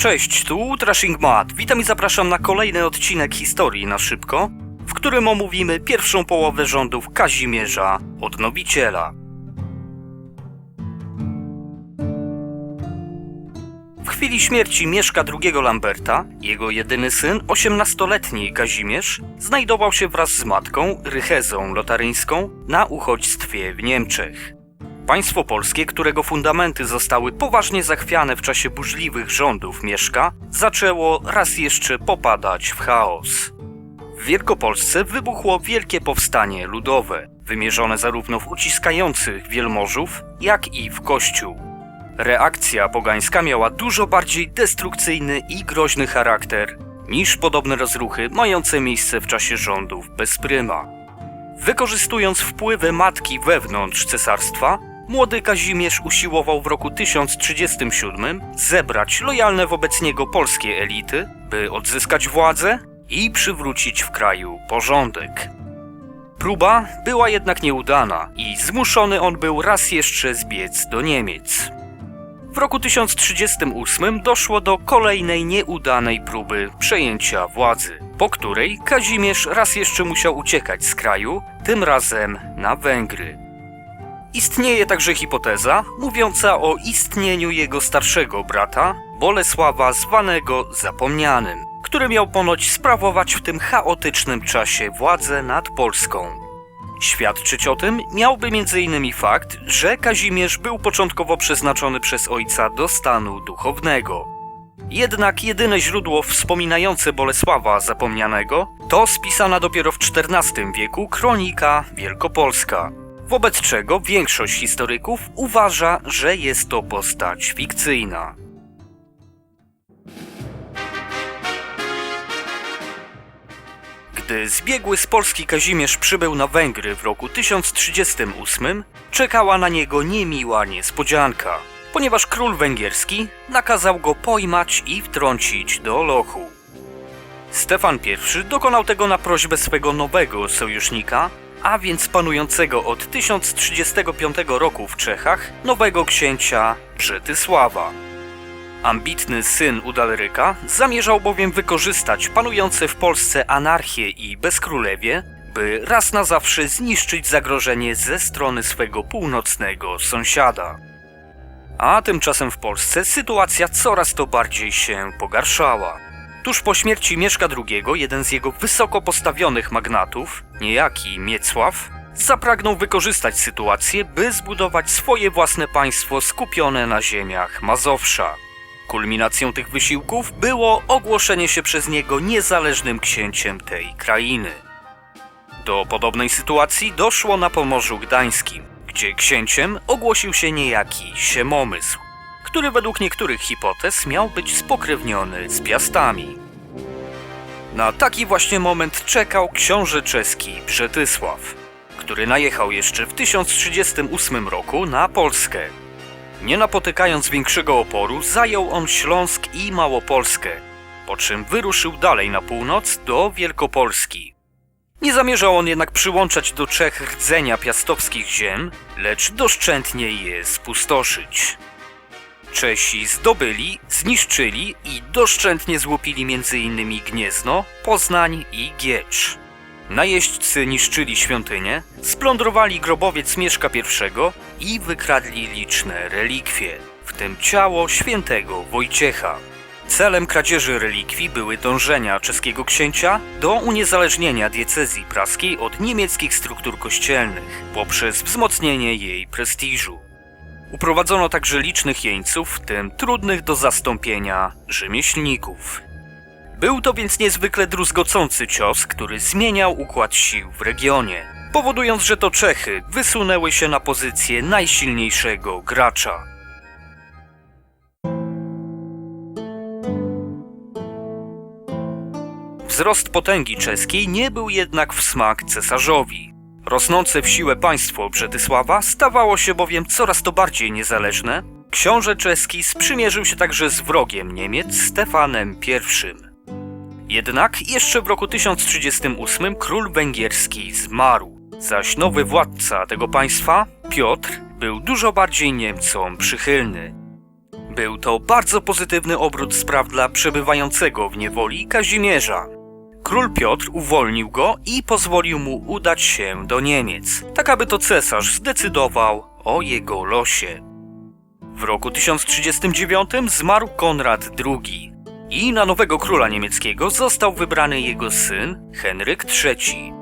Cześć, tu Ultrashing Mat. Witam i zapraszam na kolejny odcinek historii na szybko, w którym omówimy pierwszą połowę rządów Kazimierza Odnowiciela. W chwili śmierci Mieszka II Lamberta, jego jedyny syn, 18-letni Kazimierz, znajdował się wraz z matką, Rychezą Lotaryńską, na uchodźstwie w Niemczech. Państwo polskie, którego fundamenty zostały poważnie zachwiane w czasie burzliwych rządów Mieszka, zaczęło raz jeszcze popadać w chaos. W Wielkopolsce wybuchło wielkie powstanie ludowe, wymierzone zarówno w uciskających wielmożów, jak i w kościół. Reakcja pogańska miała dużo bardziej destrukcyjny i groźny charakter niż podobne rozruchy mające miejsce w czasie rządów Bezpryma. Wykorzystując wpływy matki wewnątrz cesarstwa, młody Kazimierz usiłował w roku 1037 zebrać lojalne wobec niego polskie elity, by odzyskać władzę i przywrócić w kraju porządek. Próba była jednak nieudana i zmuszony on był raz jeszcze zbiec do Niemiec. W roku 1038 doszło do kolejnej nieudanej próby przejęcia władzy, po której Kazimierz raz jeszcze musiał uciekać z kraju, tym razem na Węgry. Istnieje także hipoteza mówiąca o istnieniu jego starszego brata, Bolesława zwanego Zapomnianym, który miał ponoć sprawować w tym chaotycznym czasie władzę nad Polską. Świadczyć o tym miałby m.in. fakt, że Kazimierz był początkowo przeznaczony przez ojca do stanu duchownego. Jednak jedyne źródło wspominające Bolesława Zapomnianego to spisana dopiero w XIV wieku kronika wielkopolska, wobec czego większość historyków uważa, że jest to postać fikcyjna. Gdy zbiegły z Polski Kazimierz przybył na Węgry w roku 1038, czekała na niego niemiła niespodzianka, ponieważ król węgierski nakazał go pojmać i wtrącić do lochu. Stefan I dokonał tego na prośbę swego nowego sojusznika, a więc panującego od 1035 roku w Czechach nowego księcia Brzetysława. Ambitny syn Udalryka zamierzał bowiem wykorzystać panujące w Polsce anarchię i bezkrólewie, by raz na zawsze zniszczyć zagrożenie ze strony swego północnego sąsiada. A tymczasem w Polsce sytuacja coraz to bardziej się pogarszała. Tuż po śmierci Mieszka II jeden z jego wysoko postawionych magnatów, niejaki Miecław, zapragnął wykorzystać sytuację, by zbudować swoje własne państwo skupione na ziemiach Mazowsza. Kulminacją tych wysiłków było ogłoszenie się przez niego niezależnym księciem tej krainy. Do podobnej sytuacji doszło na Pomorzu Gdańskim, gdzie księciem ogłosił się niejaki Siemomysł, który według niektórych hipotez miał być spokrewniony z Piastami. Na taki właśnie moment czekał książę czeski Brzetysław, który najechał jeszcze w 1038 roku na Polskę. Nie napotykając większego oporu, zajął on Śląsk i Małopolskę, po czym wyruszył dalej na północ do Wielkopolski. Nie zamierzał on jednak przyłączać do Czech rdzenia piastowskich ziem, lecz doszczętnie je spustoszyć. Czesi zdobyli, zniszczyli i doszczętnie złupili m.in. Gniezno, Poznań i Giecz. Najeźdźcy niszczyli świątynię, splądrowali grobowiec Mieszka I i wykradli liczne relikwie, w tym ciało świętego Wojciecha. Celem kradzieży relikwii były dążenia czeskiego księcia do uniezależnienia diecezji praskiej od niemieckich struktur kościelnych poprzez wzmocnienie jej prestiżu. Uprowadzono także licznych jeńców, w tym trudnych do zastąpienia rzemieślników. Był to więc niezwykle druzgocący cios, który zmieniał układ sił w regionie, powodując, że to Czechy wysunęły się na pozycję najsilniejszego gracza. Wzrost potęgi czeskiej nie był jednak w smak cesarzowi. Rosnące w siłę państwo Brzetysława stawało się bowiem coraz to bardziej niezależne. Książę czeski sprzymierzył się także z wrogiem Niemiec Stefanem I. Jednak jeszcze w roku 1038 król węgierski zmarł, zaś nowy władca tego państwa, Piotr, był dużo bardziej Niemcom przychylny. był to bardzo pozytywny obrót spraw dla przebywającego w niewoli Kazimierza. Król Piotr uwolnił go i pozwolił mu udać się do Niemiec, tak aby to cesarz zdecydował o jego losie. W roku 1039 zmarł Konrad II i na nowego króla niemieckiego został wybrany jego syn Henryk III.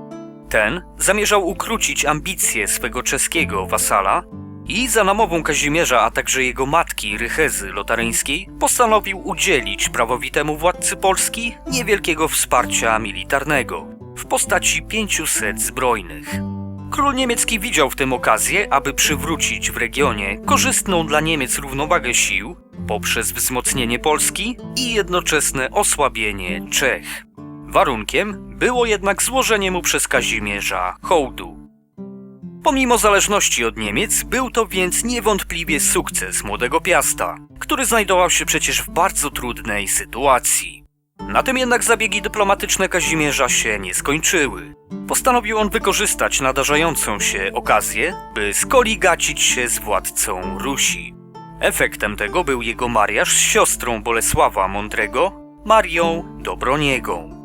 Ten zamierzał ukrócić ambicje swego czeskiego wasala i za namową Kazimierza, a także jego matki Rychezy Lotaryńskiej postanowił udzielić prawowitemu władcy Polski niewielkiego wsparcia militarnego w postaci 500 zbrojnych. Król niemiecki widział w tym okazję, aby przywrócić w regionie korzystną dla Niemiec równowagę sił poprzez wzmocnienie Polski i jednoczesne osłabienie Czech. Warunkiem było jednak złożenie mu przez Kazimierza hołdu. Pomimo zależności od Niemiec, był to więc niewątpliwie sukces młodego Piasta, który znajdował się przecież w bardzo trudnej sytuacji. Na tym jednak zabiegi dyplomatyczne Kazimierza się nie skończyły. Postanowił on wykorzystać nadarzającą się okazję, by skoligacić się z władcą Rusi. Efektem tego był jego mariaż z siostrą Bolesława Mądrego, Marią Dobroniegą.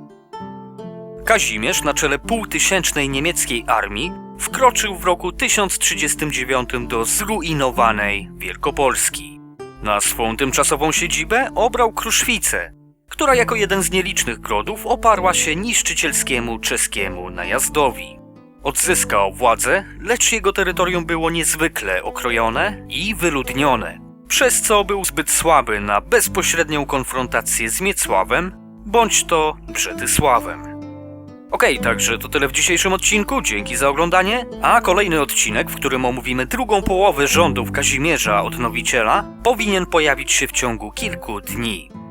Kazimierz na czele półtysięcznej niemieckiej armii wkroczył w roku 1039 do zrujnowanej Wielkopolski. Na swą tymczasową siedzibę obrał Kruszwicę, która jako jeden z nielicznych grodów oparła się niszczycielskiemu czeskiemu najazdowi. Odzyskał władzę, lecz jego terytorium było niezwykle okrojone i wyludnione, przez co był zbyt słaby na bezpośrednią konfrontację z Miecławem bądź to Brzetysławem. Okej, także to tyle w dzisiejszym odcinku, dzięki za oglądanie, a kolejny odcinek, w którym omówimy drugą połowę rządów Kazimierza Odnowiciela, powinien pojawić się w ciągu kilku dni.